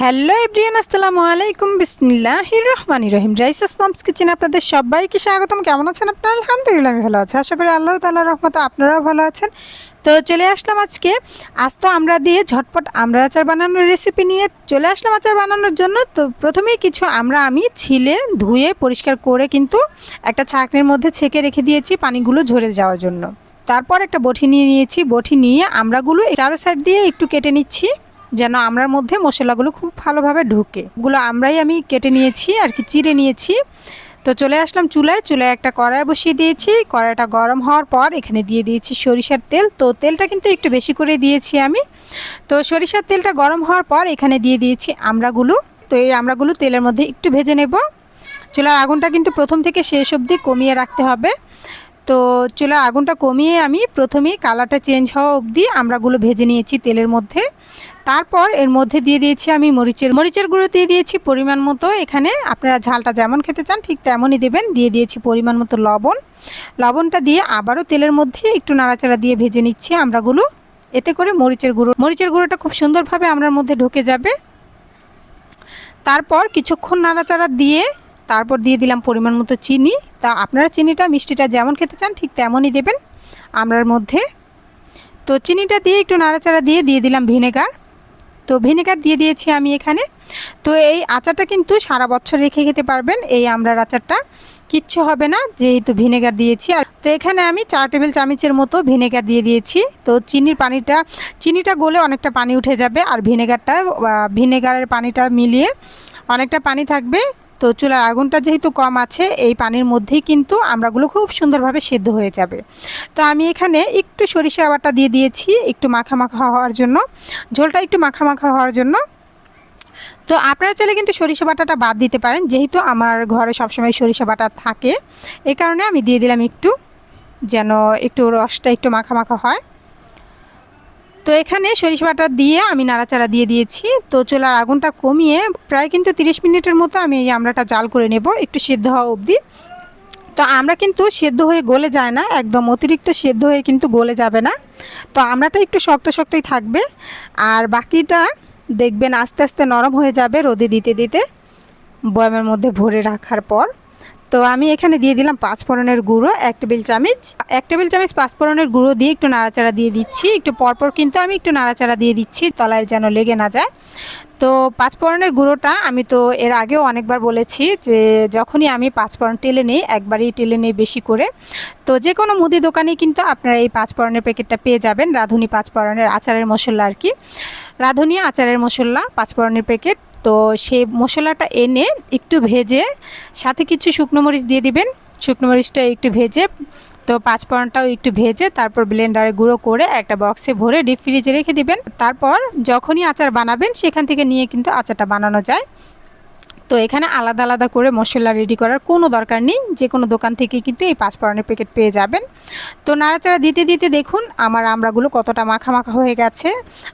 Hello everyone আসসালামু আলাইকুম। বিসমিল্লাহির রহমানির রহিম। রাইসাস মামস কিচেন আপনাদের সবাইকে স্বাগতম। কেমন আছেন আপনারা? আলহামদুলিল্লাহ, আমি ভালো আছি। আশা করি আল্লাহ তাআলার রহমতে আপনারাও ভালো আছেন। তো চলে আসলাম আজকে। আজ তো আমরা দিয়ে ঝটপট আমরা আচার বানানোর রেসিপি নিয়ে চলে আসলাম আচার বানানোর জন্য। তো প্রথমেই কিছু আমরা, আমি ছিলে ধুয়ে পরিষ্কার করে কিন্তু একটা ছাঁকনির মধ্যে ছেঁকে রেখে দিয়েছি পানিগুলো ঝরে যাওয়ার জন্য। তারপর একটা বটি নিয়ে নিয়েছি। বটি নিয়ে আমরাগুলো চারো সাইড দিয়ে একটু কেটে নিচ্ছি। যেন আমরার মধ্যে মশলাগুলো খুব ভালোভাবে ঢুকে। ওগুলো আমরাই আমি কেটে নিয়েছি, আর কি চিড়ে নিয়েছি। তো চলে আসলাম চুলায় চুলায় একটা কড়াই বসিয়ে দিয়েছি। কড়াইটা গরম হওয়ার পর এখানে দিয়ে দিয়েছি সরিষার তেল। তো তেলটা কিন্তু একটু বেশি করে দিয়েছি আমি। তো সরিষার তেলটা গরম হওয়ার পর এখানে দিয়ে দিয়েছি আমরাগুলো তো এই আমরাগুলো তেলের মধ্যে একটু ভেজে নেব। চুলার আগুনটা কিন্তু প্রথম থেকে শেষ অবধি কমিয়ে রাখতে হবে। তো চুলার আগুনটা কমিয়ে আমি প্রথমেই কালারটা চেঞ্জ হওয়া অবধি আমরাগুলো ভেজে নিয়েছি তেলের মধ্যে। তারপর এর মধ্যে দিয়ে দিয়েছি আমি মরিচের মরিচের গুঁড়ো দিয়ে দিয়েছি পরিমাণ মতো। এখানে আপনারা ঝালটা যেমন খেতে চান ঠিক তেমনই দেবেন। দিয়ে দিয়েছি পরিমাণ মতো লবণ। লবণটা দিয়ে আবারও তেলের মধ্যে একটু নাড়াচাড়া দিয়ে ভেজে নিচ্ছি আমরাগুলো। এতে করে মরিচের গুঁড়ো, মরিচের গুঁড়োটা খুব সুন্দরভাবে আমরার মধ্যে ঢুকে যাবে। তারপর কিছুক্ষণ নাড়াচাড়া দিয়ে তারপর দিয়ে দিলাম পরিমাণ মতো চিনি। তা আপনারা চিনিটা, মিষ্টিটা যেমন খেতে চান ঠিক তেমনই দেবেন। আমরার মধ্যে তো চিনিটা দিয়ে একটু নাড়াচাড়া দিয়ে দিয়ে দিলাম ভিনেগার। তো ভিনেগার দিয়ে দিয়েছি আমি এখানে। তো এই আচারটা কিন্তু সারা বছর রেখে খেতে পারবেন এই আমড়ার আচারটা। কিচ্ছু হবে না, যেহেতু ভিনেগার দিয়েছি। আর তো এখানে আমি চার টেবিল চামচের মতো ভিনেগার দিয়ে দিয়েছি। তো চিনির পানিটা, চিনিটা গলে অনেকটা পানি উঠে যাবে। আর ভিনেগারটা ভিনেগারের পানিটা মিলিয়ে অনেকটা পানি থাকবে। তো চুলার আগুনটা যেহেতু কম আছে, এই পানির মধ্যেই কিন্তু আমরাগুলো খুব সুন্দরভাবে সেদ্ধ হয়ে যাবে। তো আমি এখানে একটু সরিষা বাটা দিয়ে দিয়েছি একটু মাখা মাখা হওয়ার জন্য। ঝোলটা একটু মাখা মাখা হওয়ার জন্য। তো আপনারা চাইলে কিন্তু সরিষা বাটাটা বাদ দিতে পারেন, যেহেতু আমার ঘরে সবসময় সরিষা বাটা থাকে। এই কারণে আমি দিয়ে দিলাম একটু, যেন একটু রসটা একটু মাখা মাখা হয়। তো এখানে সরিষ বাটা দিয়ে আমি নাড়াচাড়া দিয়ে দিয়েছি। তো চুলার আগুনটা কমিয়ে প্রায় কিন্তু 30 মিনিটের মতো আমি এই আমড়াটা জাল করে নেব একটু সিদ্ধ হওয়া অবধি। তো আমরা কিন্তু সেদ্ধ হয়ে গলে যায় না, একদম অতিরিক্ত সেদ্ধ হয়ে কিন্তু গলে যাবে না। তো আমরাটা একটু শক্ত শক্তই থাকবে। আর বাকিটা দেখবেন আস্তে আস্তে নরম হয়ে যাবে রোদে দিতে দিতে, বয়ামের মধ্যে ভরে রাখার পর। তো আমি এখানে দিয়ে দিলাম পাঁচ ফোড়নের গুঁড়ো, এক টেবিল চামচ। এক টেবিল চামচ পাঁচ ফোড়নের গুঁড়ো দিয়ে একটু নাড়াচাড়া দিয়ে দিচ্ছি। একটু পরপর কিন্তু আমি একটু নাড়াচাড়া দিয়ে দিচ্ছি, তলায় যেন লেগে না যায়। তো পাঁচ ফোড়নের গুঁড়োটা আমি তো এর আগেও অনেকবার বলেছি যে যখনই আমি পাঁচ ফোড়ন টেলে নিই, একবারই টেলে নিই বেশি করে। তো যে কোনো মুদি দোকানে কিন্তু আপনারা এই পাঁচ ফোড়নের প্যাকেটটা পেয়ে যাবেন, রাঁধুনি পাঁচ ফোড়নের আচারের মশলা আর কি। রাঁধুনি আচারের মশলা, পাঁচ ফোড়নের প্যাকেট তো সে মশলাটা এনে একটু ভেজে সাথে কিছু শুকনো মরিচ দিয়ে দিবেন। শুকনো মরিচটা একটু ভেজে, তো পাঁচ পাঁচফোড়নটাও একটু ভেজে তারপর ব্লেন্ডারে গুঁড়ো করে একটা বক্সে ভরে ডিপ ফ্রিজে রেখে দিবেন। তারপর যখনই আচার বানাবেন সেখান থেকে নিয়ে কিন্তু আচারটা বানানো যায়। তো এখানে আলাদা আলাদা করে মশলা রেডি করার কোনো দরকার নেই। যে কোনো দোকান থেকে কিন্তু এই পাঁচফোড়নের প্যাকেট পেয়ে যাবেন। তো নাড়াচাড়া দিতে দিতে দেখুন আমার আমড়াগুলো কতটা মাখা মাখা হয়ে গেছে।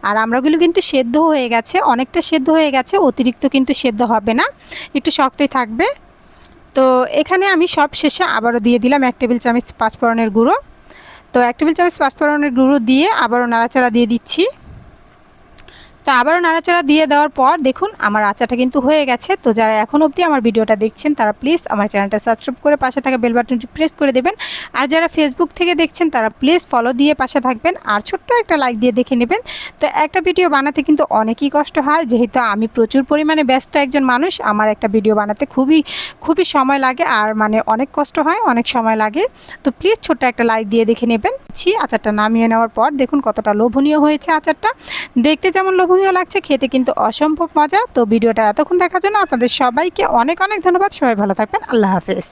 আর আমড়াগুলো কিন্তু সেদ্ধ হয়ে গেছে, অনেকটা সেদ্ধ হয়ে গেছে, অতিরিক্ত কিন্তু সেদ্ধ হবে না। একটু শক্তই থাকবে। তো এখানে আমি সব শেষে আবারও দিয়ে দিলাম এক টেবিল চামচ পাঁচফোড়নের গুঁড়ো। তো এক টেবিল চামচ পাঁচফোড়নের গুঁড়ো দিয়ে আবারও নাড়াচাড়া দিয়ে দিচ্ছি। তো আবারও নাড়াচাড়া দিয়ে দেওয়ার পর দেখুন আমার আচারটা কিন্তু হয়ে গেছে। তো যারা এখন অবধি আমার ভিডিওটা দেখছেন, তারা প্লিজ আমার চ্যানেলটা সাবস্ক্রাইব করে পাশে থাকা বেল বাটনটি প্রেস করে দেবেন। আর যারা ফেসবুক থেকে দেখছেন, তারা প্লিজ ফলো দিয়ে পাশে থাকবেন। আর ছোট্ট একটা লাইক দিয়ে দেখে নেবেন। তো একটা ভিডিও বানাতে কিন্তু অনেকই কষ্ট হয়। যেহেতু আমি প্রচুর পরিমাণে ব্যস্ত একজন মানুষ, আমার একটা ভিডিও বানাতে খুবই খুবই সময় লাগে। আর মানে অনেক কষ্ট হয়, অনেক সময় লাগে। তো প্লিজ ছোট্ট একটা লাইক দিয়ে দেখে নেবেন। ছি আচারটা নামিয়ে নেওয়ার পর দেখুন কতটা লোভনীয় হয়েছে আচারটা। দেখতে যেমন লোভ লোভনীয় লাগছে, খেতে কিন্তু অসম্ভব মজা। তো ভিডিওটা এতক্ষণ দেখার জন্য আপনাদের সবাইকে অনেক অনেক ধন্যবাদ। সবাই ভালো থাকবেন। আল্লাহ হাফেজ।